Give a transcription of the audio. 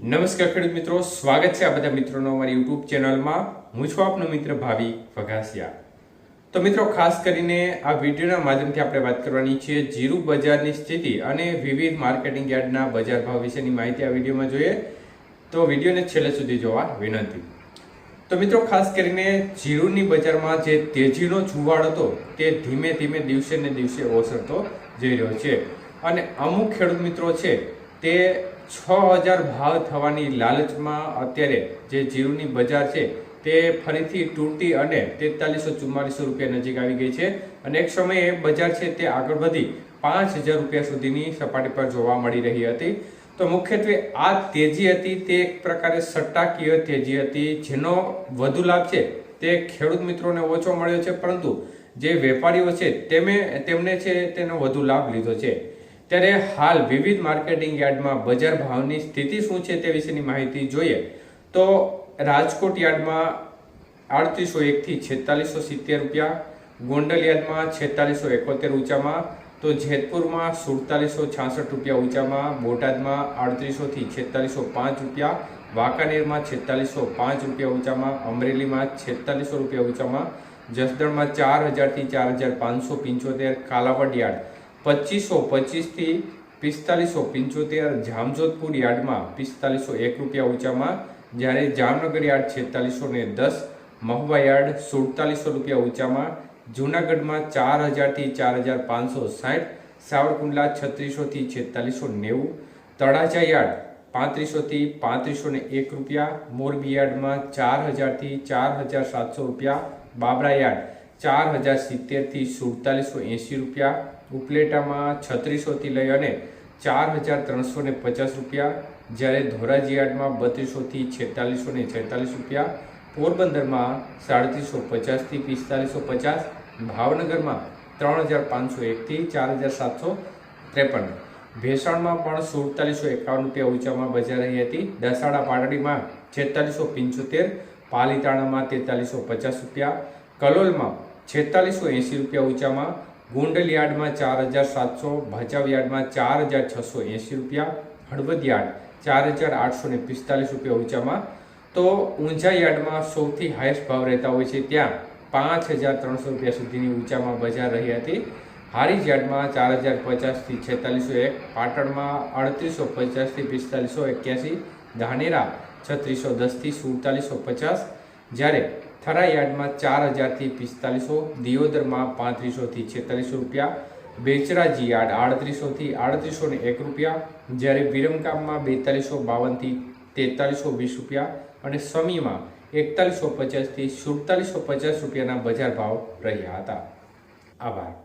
નમસ્કાર ખેડૂત મિત્રો, સ્વાગત છે આ બધા મિત્રોનો અમારી યુટ્યુબ ચેનલમાં. હું છું આપનો મિત્ર ભાવિ વઘાસિયા તો મિત્રો, ખાસ કરીને આ વિડીયોના માધ્યમથી આપણે વાત કરવાની છે જીરું બજારની સ્થિતિ અને વિવિધ માર્કેટિંગ યાર્ડના બજાર ભાવ વિશેની માહિતી આ વિડીયોમાં જોઈએ. તો વિડીયોને છેલ્લે સુધી જોવા વિનંતી. તો મિત્રો, ખાસ કરીને જીરુની બજારમાં જે તેજીનો જુવાળ હતો, તે ધીમે ધીમે દિવસે ને દિવસે ઓસરતો જઈ રહ્યો છે. અને અમુક ખેડૂત મિત્રો છે, તે છ હજાર ભાવ થવાની લાલચમાં અત્યારે જે જીરુની બજાર છે, તે ફરીથી તૂટી અને તેતાલીસો ચુમ્માલીસો રૂપિયા નજીક આવી ગઈ છે અને એક સમયે બજાર છે તે આગળ વધી પાંચ હજાર રૂપિયા સુધીની સપાટી પર જોવા મળી રહી હતી. તો મુખ્યત્વે આ તેજી હતી, તે એક પ્રકારે સટ્ટાકીય તેજી હતી, જેનો વધુ લાભ છે, તે ખેડૂત મિત્રોને ઓછો મળ્યો છે, પરંતુ જે વેપારીઓ છે, તેમે તેમને છે તેનો વધુ લાભ લીધો છે. ત્યારે હાલ વિવિધ માર્કેટિંગ યાર્ડમાં બજાર ભાવની સ્થિતિ શું છે તે વિશેની માહિતી જોઈએ તો રાજકોટ યાર્ડમાં આડત્રીસો એકથી છેતાલીસો સિત્તેર રૂપિયા, ગોંડલ યાર્ડમાં છેતાલીસો એકોતેર ઊંચામાં, તો જેતપુરમાં સુડતાલીસો છાસઠ રૂપિયા ઊંચામાં, બોટાદમાં આડત્રીસોથી છેતાલીસો પાંચ રૂપિયા, વાંકાનેરમાં છેતાલીસો પાંચ રૂપિયા ઊંચામાં, અમરેલીમાં છેતાલીસો રૂપિયા ઊંચામાં, જસદણમાં ચાર હજારથી ચાર હજાર પાંચસો પંચોતેર, કાલાવડ યાર્ડ પચીસો પચીસથી પિસ્તાલીસો પંચોતેર જામજોધપુર યાર્ડમાં પિસ્તાલીસો એક રૂપિયા ઊંચામાં, જ્યારે જામનગર યાર્ડ છેતાલીસો ને દસ, મહુવા યાર્ડ સુડતાલીસો રૂપિયા ઊંચામાં, જૂનાગઢમાં ચાર હજારથી ચાર હજાર પાંચસો સાઠ, સાવરકુંડલા છત્રીસોથી છેતાલીસો નેવું, તળાજા યાર્ડ પાંત્રીસોથી પાંત્રીસો ને એક રૂપિયા, મોરબી યાર્ડમાં ચાર હજારથી ચાર હજાર સાતસો રૂપિયા, બાબરા યાર્ડ ચાર હજાર સિત્તેરથી સુડતાલીસો એંસી રૂપિયા, ઉપલેટામાં છત્રીસોથી લઈ અને ચાર હજાર ત્રણસો ને પચાસ રૂપિયા, જ્યારે ધોરાજીયાડમાં બત્રીસોથી છેતાલીસો ને છેતાલીસ રૂપિયા, પોરબંદરમાં સાડત્રીસો પચાસથી પિસ્તાલીસો પચાસ, ભાવનગરમાં ત્રણ હજાર પાંચસો એકથી ચાર હજાર સાતસો ત્રેપન. ભેસાણમાં પણ સુડતાલીસો એકાવન રૂપિયા ઊંચામાં બજાર રહી હતી. દસાડા પાટડીમાં છેતાલીસો પંચોતેર, પાલીતાણામાં તેતાલીસો પચાસ રૂપિયા, કલોલમાં છેતાલીસો એંસી રૂપિયા ઊંચામાં ગોંડલ યાર્ડમાં ચાર હજાર સાતસો, ભચાઉ યાર્ડમાં ચાર હજાર છસો એંસી રૂપિયા, હળવદ યાર્ડ ચાર હજાર આઠસો ને પિસ્તાલીસ રૂપિયા ઊંચામાં. તો ઊંઝા યાર્ડમાં સૌથી હાઈએસ્ટ ભાવ રહેતા હોય છે ત્યાં પાંચ હજાર ત્રણસો રૂપિયા સુધીની ઊંચામાં બજાર રહી હતી. હારીજ યાર્ડમાં ચાર હજાર પચાસથી છેતાલીસો એક, પાટણમાં અડત્રીસો પચાસથી પિસ્તાલીસો એક્યાસી, ધાનેરા છત્રીસો દસથી સુડતાલીસો પચાસ. જ્યારે થરા યાર્ડમાં ચાર હજારથી પિસ્તાલીસો, દિયોદરમાં પાંત્રીસોથી છેતાલીસો રૂપિયા, બેચરાજી યાર્ડ આડત્રીસોથી આડત્રીસો ને એક રૂપિયા, જ્યારે વિરમકામમાં બેતાલીસો બાવનથી તેતાલીસો વીસ રૂપિયા અને સમીમાં એકતાલીસો પચાસથી સુડતાલીસો પચાસ રૂપિયાના બજાર ભાવ રહ્યા હતા. આભાર.